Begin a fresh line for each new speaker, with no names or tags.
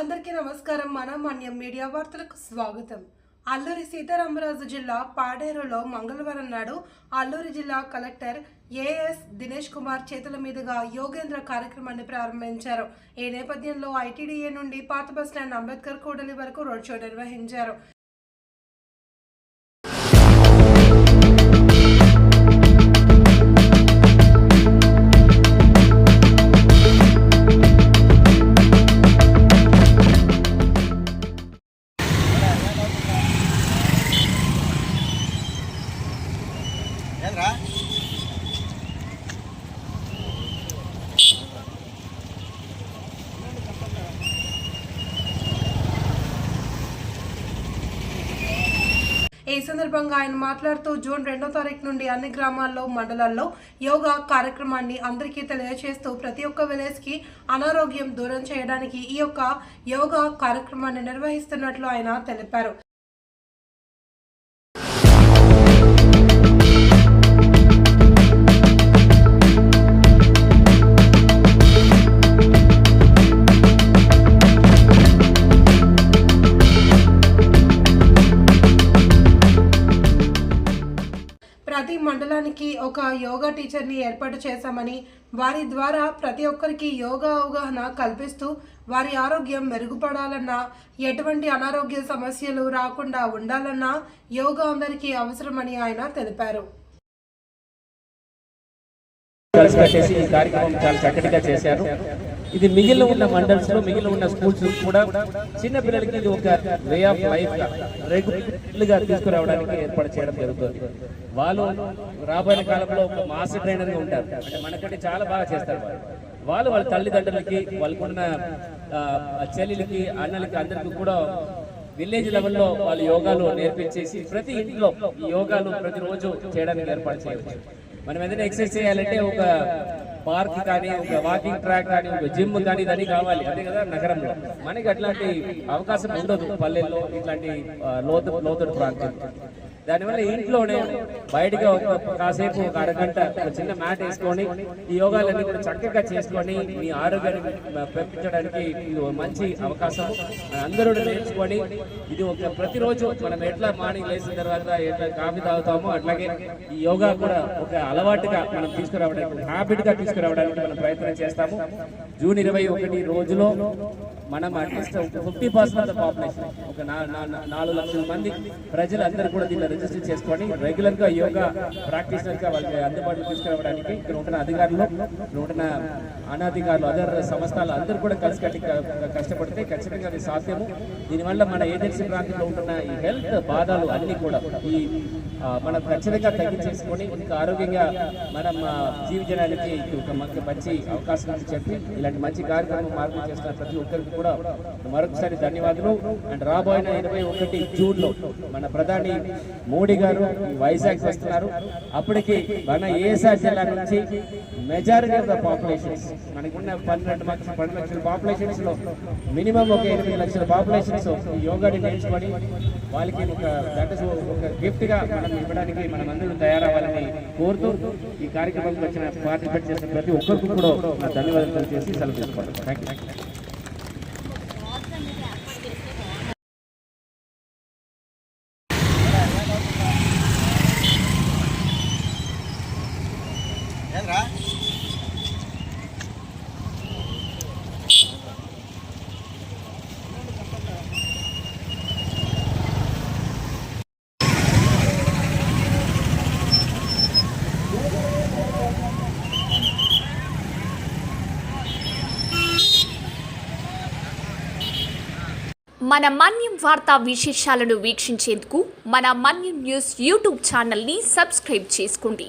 అందరికీ నమస్కారం. మన మాన్యం మీడియా వార్తలకు స్వాగతం. అల్లూరి సీతారామరాజు జిల్లా పాడేరులో మంగళవారం నాడు అల్లూరి జిల్లా కలెక్టర్ ఏఎస్ దినేష్ కుమార్ చేతుల మీదుగా యోగేంద్ర కార్యక్రమాన్ని ప్రారంభించారు. ఈ నేపథ్యంలో ఐటీడీఏ నుండి పాత బస్టాండ్ అంబేద్కర్ కూడలి వరకు రోడ్ షో నిర్వహించారు. ఈ సందర్భంగా ఆయన మాట్లాడుతూ జూన్ రెండో తారీఖు నుండి అన్ని గ్రామాల్లో మండలాల్లో యోగా కార్యక్రమాన్ని అందరికీ తెలియజేస్తూ ప్రతి ఒక్క విలేజ్కి అనారోగ్యం దూరం చేయడానికి ఈ యొక్క యోగా కార్యక్రమాన్ని నిర్వహిస్తున్నట్లు ఆయన తెలిపారు. ఒక యోగా టీచర్ని ఏర్పాటు చేశామని వారి ద్వారా ప్రతి ఒక్కరికి యోగా అవగాహన కల్పిస్తూ వారి ఆరోగ్యం మెరుగుపడాలన్నా ఎటువంటి అనారోగ్య సమస్యలు రాకుండా ఉండాలన్నా యోగా అందరికీ అవసరమని ఆయన తెలిపారు.
కలిసి ఈ కార్యక్రమం చాలా చక్కటిగా చేశారు. ఇది మిగిలిన ఉన్న మండల్స్లో మిగిలిన ఉన్న స్కూల్స్ కూడా చిన్న పిల్లలకి ఇది ఒక వే ఆఫ్ లైఫ్ రెగ్యులర్గా తీసుకురావడానికి ఏర్పాటు చేయడం జరుగుతుంది. వాళ్ళు రాబోయే కాలంలో ఒక మాస్టర్ ట్రైనర్గా ఉంటారు. అంటే మనకంటే చాలా బాగా చేస్తారు వాళ్ళు. వాళ్ళ తల్లిదండ్రులకి వాళ్ళకున్న చెల్లెలకి అన్నలకి అందరికీ కూడా విలేజ్ లెవెల్లో వాళ్ళు యోగాలు నేర్పించేసి ప్రతి ఇంట్లో ఈ యోగాలు ప్రతిరోజు చేయడానికి ఏర్పాటు చేయవచ్చు. మనం ఏదైనా ఎక్సర్సైజ్ చేయాలంటే ఒక పార్క్ కానీ ఒక వాకింగ్ ట్రాక్ కానీ ఒక జిమ్ కానీ ఇదని కావాలి. అదే కదా నగరంలో. మనకి అట్లాంటి అవకాశం ఉండదు పల్లెల్లో ఇట్లాంటి లోతు లోతుడు ప్రాంతం దానివల్ల ఇంట్లోనే బయటకి ఒక కాసేపు ఒక అరగంట ఒక చిన్న మ్యాట్ వేసుకొని ఈ యోగాలన్నీ కూడా చక్కగా చేసుకొని మీ ఆరోగ్యాన్ని పెంపించడానికి ఇది మంచి అవకాశం. అందరూ నేర్చుకొని ఇది ఒక ప్రతిరోజు మనం ఎట్లా మార్నింగ్ లేచిన తర్వాత ఎట్లా కాఫీ తాగుతామో అట్లాగే ఈ యోగా కూడా ఒక అలవాటుగా మనం తీసుకురావడానికి హ్యాబిట్గా తీసుకురావడానికి మనం ప్రయత్నం చేస్తాము. జూన్ ఇరవై ఒకటి రోజులో మనం అట్లీస్ట్ ఫిఫ్టీ పర్సెంట్ పాపులేషన్. ఒక నా- నాలుగు లక్షల మంది ప్రజలు అందరూ కూడా దీన్ని రిజిస్టర్ చేసుకొని రెగ్యులర్గా యోగా ప్రాక్టీషనర్గా వాళ్ళకి అందుబాటులో తీసుకురావడానికి ఇక్కడ ఉంటున్న అధికారులు ఇక్కడ ఉంటున్న అనాధికారులు అదర్ సంస్థలు అందరూ కూడా కలిసి కట్టి కష్టపడితే ఖచ్చితంగా అది సాధ్యము. దీనివల్ల మన ఏజెన్సీ ప్రాంతంలో ఉంటున్న ఈ హెల్త్ బాధలు అన్ని కూడా ఈ మనం ఖచ్చితంగా తగ్గించేసుకొని ఇంకా ఆరోగ్యంగా మనం జీవించడానికి ఒక మంచి మంచి అవకాశం అని చెప్పి ఇలాంటి మంచి కార్యక్రమం మార్పు చేస్తున్న ప్రతి ఒక్కరికి కూడా మరొకసారి ధన్యవాదాలు. అండ్ రాబోయిన ఇరవై ఒకటి జూన్లో మన ప్రధాని మోడీ గారు వైజాగ్ వస్తున్నారు. అప్పటికి మన ఏఎస్ఆర్ జిల్లా నుంచి మెజారిటీ ఆఫ్ ద పాపులేషన్స్ మనకున్న పన్నెండు లక్షల పన్నెండు లక్షల పాపులేషన్స్లో మినిమం ఒక ఎనిమిది లక్షల పాపులేషన్స్ ఈ యోగాని నేర్చుకొని వాళ్ళకి ఒక దట్ ఒక గిఫ్ట్గా మనం ఇవ్వడానికి మనం అందరూ తయారవ్వాలని కోరుతూ ఈ కార్యక్రమంకి వచ్చిన పార్టిసిపేట్ చేసిన ప్రతి ఒక్కరికి కూడా నా ధన్యవాదాలు తెలియజేసి సెలవు తీసుకోండి థ్యాంక్ యూ
ఏంద్రా?
మన మన్యం వార్తా విశేషాలను వీక్షించేందుకు మన మన్యం న్యూస్ యూట్యూబ్ ఛానల్ని సబ్స్క్రైబ్ చేసుకోండి.